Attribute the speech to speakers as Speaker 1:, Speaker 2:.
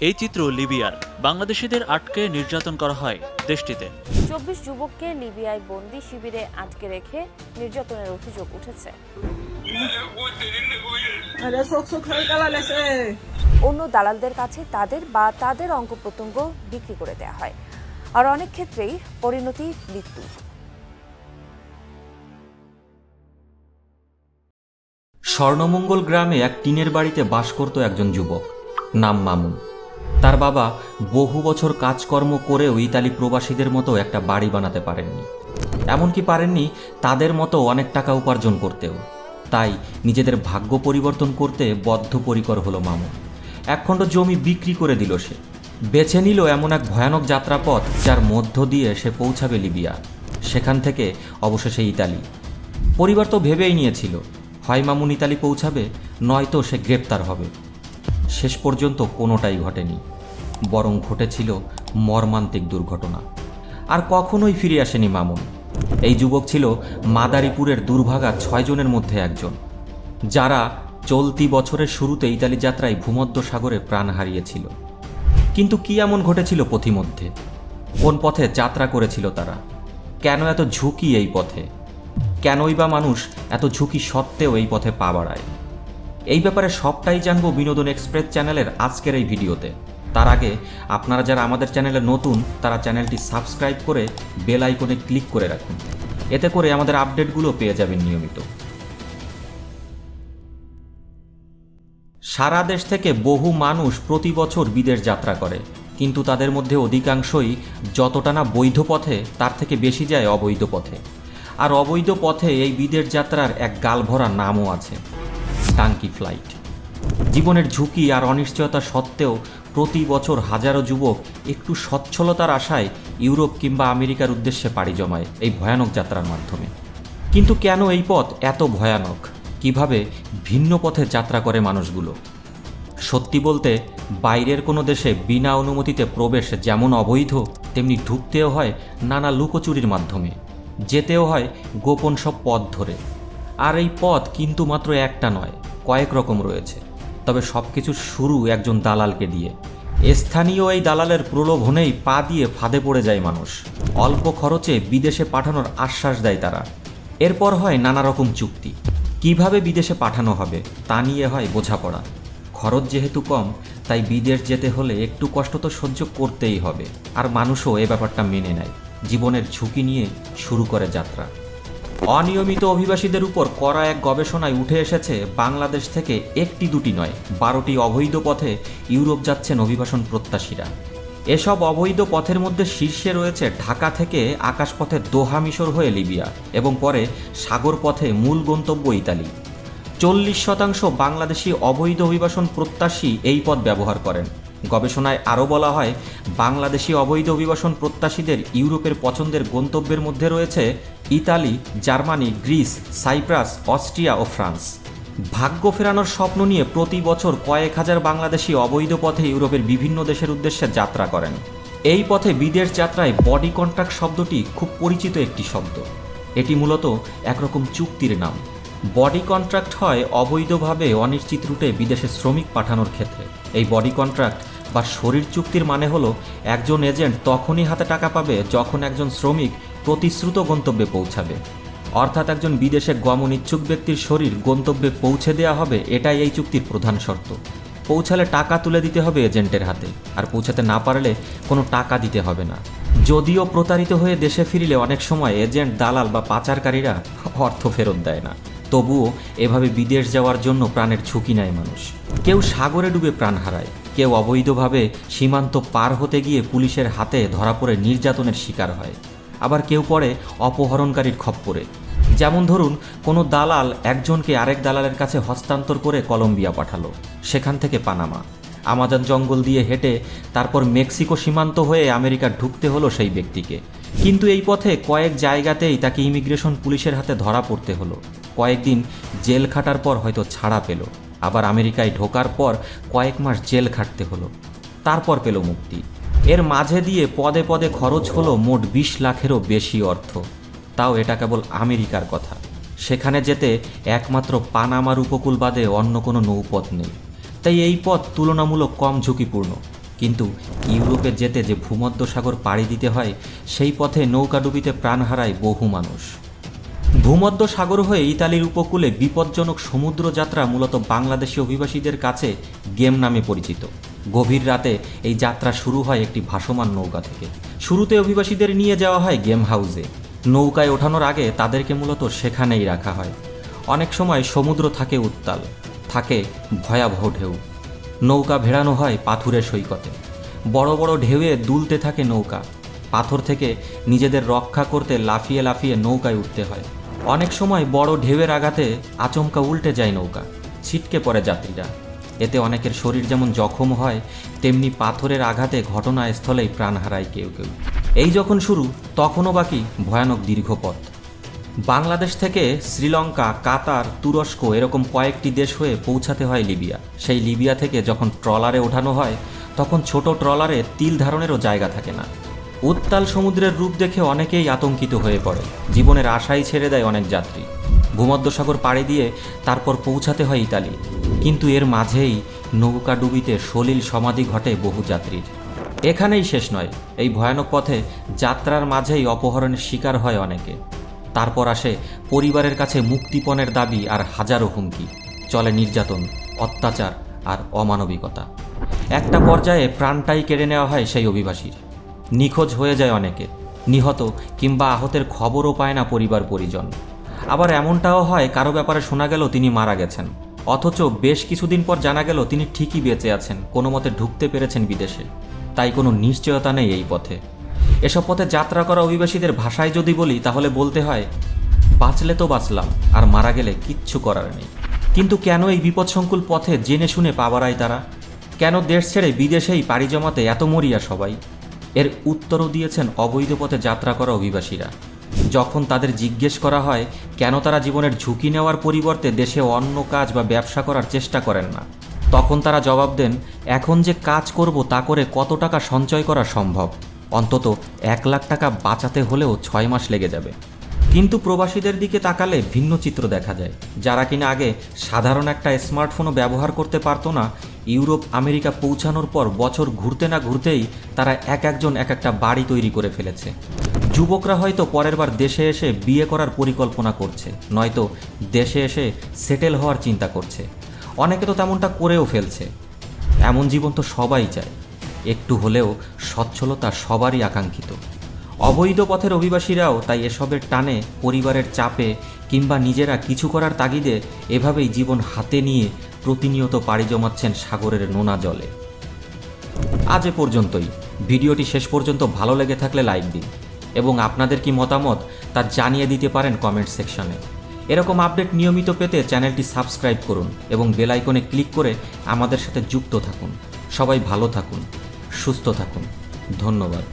Speaker 1: এই চিত্র লিবিয়ার। বাংলাদেশিদের আটকে নির্যাতন করা হয় দেশটিতে।
Speaker 2: চব্বিশ যুবককে লিবিয়ায় বন্দি শিবিরে আটকে রেখে নির্যাতনের অভিযোগ উঠেছে. অন্য দালালদের কাছে তাদের বা তাদের অঙ্গ প্রত্যঙ্গ বিক্রি করে দেওয়া হয়। আর অনেক ক্ষেত্রেই পরিণতি মৃত্যু
Speaker 3: স্বর্ণমঙ্গল গ্রামে এক টিনের বাড়িতে বাস করত একজন যুবক, নাম মামুন। তার বাবা বহু বছর কাজকর্ম করেও ইতালি প্রবাসীদের মতো একটা বাড়ি বানাতে পারেননি। এমনকি পারেননি তাদের মতো অনেক টাকা উপার্জন করতেও। তাই নিজেদের ভাগ্য পরিবর্তন করতে বদ্ধপরিকর হলো মামুন। একখণ্ড জমি বিক্রি করে দিল সে। বেছে নিল এমন এক ভয়ানক যাত্রাপথ যার মধ্য দিয়ে সে পৌঁছাবে লিবিয়া। সেখান থেকে অবশেষে ইতালি। পরিবার তো ভেবেই নিয়েছিল হয় মামুন ইতালি পৌঁছাবে, নয়তো সে গ্রেপ্তার হবে। শেষ পর্যন্ত কোনোটাই ঘটেনি, বরং ঘটেছিল মর্মান্তিক দুর্ঘটনা। আর কখনোই ফিরে আসেনি মামুন। এই যুবক ছিল মাদারীপুরের দুর্ভাগা ছয়জনের মধ্যে একজন, যারা চলতি বছরের শুরুতে ইতালি যাত্রায় ভূমধ্য সাগরে প্রাণ হারিয়েছিল। কিন্তু কি এমন ঘটেছিল পথিমধ্যে? কোন পথে যাত্রা করেছিল তারা? কেন এত ঝুঁকি এই পথে? কেনই বা মানুষ এত ঝুঁকি সত্ত্বেও এই পথে পা বাড়ায়? এই ব্যাপারে সবটাই জানব বিনোদন এক্সপ্রেস চ্যানেলের আজকের এই ভিডিওতে। তার আগে আপনারা যারা আমাদের চ্যানেলে নতুন, তারা চ্যানেলটি সাবস্ক্রাইব করে বেল আইকনে ক্লিক করে রাখুন। এতে করে আমাদের আপডেটগুলো পেয়ে যাবেন নিয়মিত। সারা দেশ থেকে বহু মানুষ প্রতি বছর বিদেশ যাত্রা করে, কিন্তু তাদের মধ্যে অধিকাংশই যতটা না বৈধ পথে, তার থেকে বেশি যায় অবৈধ পথে। আর অবৈধ পথে এই বিদেশ যাত্রার এক গালভরা নামও আছে। টাঙ্কি ফ্লাইট। জীবনের ঝুঁকি আর অনিশ্চয়তা সত্ত্বেও প্রতি বছর হাজারো যুবক একটু সচ্ছলতার আশায় ইউরোপ কিংবা আমেরিকার উদ্দেশ্যে পাড়ি জমায় এই ভয়ানক যাত্রার মাধ্যমে। কিন্তু কেন এই পথ এত ভয়ানক? কীভাবে ভিন্ন পথে যাত্রা করে মানুষগুলো? সত্যি বলতে, বাইরের কোনো দেশে বিনা অনুমতিতে প্রবেশ যেমন অবৈধ, তেমনি ঢুকতেও হয় নানা লুকোচুরির মাধ্যমে। যেতেও হয় গোপন সব পথ ধরে। আর এই পথ কিন্তু মাত্র একটা নয়, কয়েক রকম রয়েছে। তবে সব কিছুর শুরু একজন দালালকে দিয়ে। স্থানীয় এই দালালের প্রলোভনেই পা দিয়ে ফাঁদে পড়ে যায় মানুষ। অল্প খরচে বিদেশে পাঠানোর আশ্বাস দেয় তারা। এরপর হয় নানা রকম চুক্তি। কীভাবে বিদেশে পাঠানো হবে, তা নিয়ে হয় বোঝাপড়া। খরচ যেহেতু কম, তাই বিদেশ যেতে হলে একটু কষ্ট তো সহ্য করতেই হবে। আর মানুষও এ ব্যাপারটা মেনে নেয়। জীবনের ঝুঁকি নিয়ে শুরু করে যাত্রা। অনিয়মিত অভিবাসীদের উপর করা এক গবেষণায় উঠে এসেছে, বাংলাদেশ থেকে একটি দুটি নয়, বারোটি অবৈধ পথে ইউরোপ যাচ্ছেন অভিবাসন প্রত্যাশীরা। এসব অবৈধ পথের মধ্যে শীর্ষে রয়েছে ঢাকা থেকে আকাশপথে দোহা মিশর হয়ে লিবিয়া এবং পরে সাগর পথে মূল গন্তব্য ইতালি। চল্লিশ শতাংশ বাংলাদেশি অবৈধ অভিবাসন প্রত্যাশী এই পথ ব্যবহার করেন। গবেষণায় আরও বলা হয়, বাংলাদেশি অবৈধ অভিবাসন প্রত্যাশীদের ইউরোপের পছন্দের গন্তব্যের মধ্যে রয়েছে Italy, Germany, Greece, Cyprus, Austria ও ফ্রান্স। ভাগ্য ফেরানোর স্বপ্ন নিয়ে প্রতি বছর কয়েক হাজার বাংলাদেশি অবৈধ পথে ইউরোপের বিভিন্ন দেশের উদ্দেশ্যে যাত্রা করেন। এই পথে বিদেশ যাত্রায় বডি কন্ট্রাক্ট শব্দটি খুব পরিচিত একটি শব্দ। এটি মূলত একরকম চুক্তির নাম। বডি কন্ট্রাক্ট হয় অবৈধভাবে অনিশ্চিত রুটে বিদেশে শ্রমিক পাঠানোর ক্ষেত্রে। এই বডি কন্ট্রাক্ট বা শরীর চুক্তির মানে হলো, একজন এজেন্ট তখনই হাতে টাকা পাবে যখন একজন শ্রমিক প্রতিশ্রুত গন্তব্যে পৌঁছাবে। অর্থাৎ একজন বিদেশে গমন ইচ্ছুক ব্যক্তির শরীর গন্তব্যে পৌঁছে দেওয়া হবে, এটাই এই চুক্তির প্রধান শর্ত। পৌঁছালে টাকা তুলে দিতে হবে এজেন্টের হাতে, আর পৌঁছাতে না পারলে কোনো টাকা দিতে হবে না। যদিও প্রতারিত হয়ে দেশে ফিরলে অনেক সময় এজেন্ট, দালাল বা পাচারকারীরা অর্থ ফেরত দেয় না। তবুও এভাবে বিদেশ যাওয়ার জন্য প্রাণের ঝুঁকি নেয় মানুষ। কেউ সাগরে ডুবে প্রাণ হারায়। কেউ অবৈধভাবে সীমান্ত পার হতে গিয়ে পুলিশের হাতে ধরা পড়ে নির্যাতনের শিকার হয়। আবার কেউ পড়ে অপহরণকারীর খপ্পরে যেমন ধরুন, কোনো দালাল একজনকে আরেক দালালের কাছে হস্তান্তর করে কলম্বিয়া পাঠালো, সেখান থেকে পানামা। আমাজন জঙ্গল দিয়ে হেঁটে তারপর মেক্সিকো সীমান্ত হয়ে আমেরিকা ঢুকতে হলো সেই ব্যক্তিকে। কিন্তু এই পথে কয়েক জায়গাতেই তাকে ইমিগ্রেশন পুলিশের হাতে ধরা পড়তে হলো। কয়েকদিন জেল খাটার পর হয়তো ছাড়া পেল। আবার আমেরিকায় ঢোকার পর কয়েক মাস জেল খাটতে হলো। তারপর পেল মুক্তি। এর মাঝে দিয়ে পদে পদে খরচ হলো মোট বিশ লাখেরও বেশি অর্থ। তাও এটা কেবল আমেরিকার কথা। সেখানে যেতে একমাত্র পানামার উপকূল বাদে অন্য কোনো নৌপথ নেই। তাই এই পথ তুলনামূলক কম ঝুঁকিপূর্ণ। কিন্তু ইউরোপে যেতে যে ভূমধ্যসাগর পাড়ি দিতে হয়, সেই পথে নৌকাডুবিতে প্রাণ হারায় বহু মানুষ। ভূমধ্য সাগর হয়ে ইতালির উপকূলে বিপজ্জনক সমুদ্র যাত্রা মূলত বাংলাদেশি অভিবাসীদের কাছে গেম নামে পরিচিত। গভীর রাতে এই যাত্রা শুরু হয় একটি ভাসমান নৌকা থেকে। শুরুতে অভিবাসীদের নিয়ে যাওয়া হয় গেম হাউসে। নৌকায় ওঠানোর আগে তাদেরকে মূলত সেখানেই রাখা হয়। অনেক সময় সমুদ্র থাকে উত্তাল, থাকে ভয়াবহ ঢেউ। নৌকা ভেড়ানো হয় পাথুরের সৈকতে। বড় বড় ঢেউয়ে দুলতে থাকে নৌকা। পাথর থেকে নিজেদের রক্ষা করতে লাফিয়ে লাফিয়ে নৌকায় উঠতে হয়। অনেক সময় বড় ঢেউয়ের আঘাতে আচমকা উল্টে যায় নৌকা, ছিটকে পড়ে যাত্রীরা। এতে অনেকের শরীর যেমন জখম হয়, তেমনি পাথরের আঘাতে ঘটনাস্থলেই প্রাণ হারায় কেউ কেউ। এই যখন শুরু, তখনও বাকি ভয়ানক দীর্ঘ পথ বাংলাদেশ থেকে শ্রীলঙ্কা, কাতার, তুরস্ক এরকম কয়েকটি দেশ হয়ে পৌঁছাতে হয় লিবিয়া। সেই লিবিয়া থেকে যখন ট্রলারে ওঠানো হয়, তখন ছোট ট্রলারে তিল ধারণেরও জায়গা থাকে না। উত্তাল সমুদ্রের রূপ দেখে অনেকেই আতঙ্কিত হয়ে পড়ে। জীবনের আশাই ছেড়ে দেয় অনেক যাত্রী। ভূমধ্যসাগর পাড়ি দিয়ে তারপর পৌঁছাতে হয় ইতালি। কিন্তু এর মাঝেই নৌকা ডুবিতে সলিল সমাধি ঘটে বহু যাত্রীর। এখানেই শেষ নয়, এই ভয়ানক পথে যাত্রার মাঝেই অপহরণের শিকার হয় অনেকে। তারপর আসে পরিবারের কাছে মুক্তিপণের দাবি আর হাজারো হুমকি। চলে নির্যাতন, অত্যাচার আর অমানবিকতা। একটা পর্যায়ে প্রাণটাই কেড়ে নেওয়া হয় সেই অভিবাসীর। নিখোঁজ হয়ে যায় অনেকে। নিহত কিংবা আহতের খবরও পায় না পরিবার পরিজন। আবার এমনটাও হয়, কারও ব্যাপারে শোনা গেল তিনি মারা গেছেন। অথচ বেশ কিছুদিন পর জানা গেল তিনি ঠিকই বেঁচে আছেন, কোনো মতে ঢুকতে পেরেছেন বিদেশে। তাই কোনো নিশ্চয়তা নেই এই পথে। এসব পথে যাত্রা করা অভিবাসীদের ভাষায় যদি বলি, তাহলে বলতে হয়, বাঁচলে তো বাঁচলাম, আর মারা গেলে কিচ্ছু করার নেই। কিন্তু কেন এই বিপদসংকুল পথে জেনে শুনে পাবারায় তারা? কেন দেশ ছেড়ে বিদেশেই পাড়ি জমাতে এত মরিয়া সবাই? এর উত্তরও দিয়েছেন অবৈধ পথে যাত্রা করা অভিবাসীরা। যখন তাদের জিজ্ঞেস করা হয়, কেন তারা জীবনের ঝুঁকি নেওয়ার পরিবর্তে দেশে অন্য কাজ বা ব্যবসা করার চেষ্টা করেন না? তখন তারা জবাব দেন, এখন যে কাজ করব তা করে কত টাকা সঞ্চয় করা সম্ভব? অন্তত এক লাখ টাকা বাঁচাতে হলেও ছয় মাস লেগে যাবে। কিন্তু প্রবাসীদের দিকে তাকালে ভিন্ন চিত্র দেখা যায়, যারা কিনা আগে সাধারণ একটা স্মার্টফোনও ব্যবহার করতে পারতো না, ইউরোপ, আমেরিকা পৌঁছানোর পর বছর ঘুরতে না ঘুরতেই তারা এক একজন এক একটা বাড়ি তৈরি করে ফেলেছে। যুবকরা হয়তো পরের বার দেশে এসে বিয়ে করার পরিকল্পনা করছে, নয়তো দেশে এসে সেটেল হওয়ার চিন্তা করছে। অনেকে তো তেমনটা করেও ফেলছে। এমন জীবন তো সবাই চায়, একটু হলেও সচ্ছলতা সবারই আকাঙ্ক্ষিত। অবৈধ পথের অভিবাসীরাও তাই এসবের টানে পরিবারের চাপে কিংবা নিজেরা কিছু করার তাগিদে এভাবেই জীবন হাতে নিয়ে প্রতিনিয়ত পাড়ি জমাচ্ছেন সাগরের নোনা জলে। আজ এ পর্যন্তই। ভিডিওটি শেষ পর্যন্ত ভালো লেগে থাকলে লাইক দিন। এবং আপনাদের কি মতামত তা জানিয়ে দিতে পারেন কমেন্ট সেকশনে। এরকম আপডেট নিয়মিত পেতে চ্যানেলটি সাবস্ক্রাইব করুন এবং বেল আইকনে ক্লিক করে আমাদের সাথে যুক্ত থাকুন। সবাই ভালো থাকুন, সুস্থ থাকুন। ধন্যবাদ।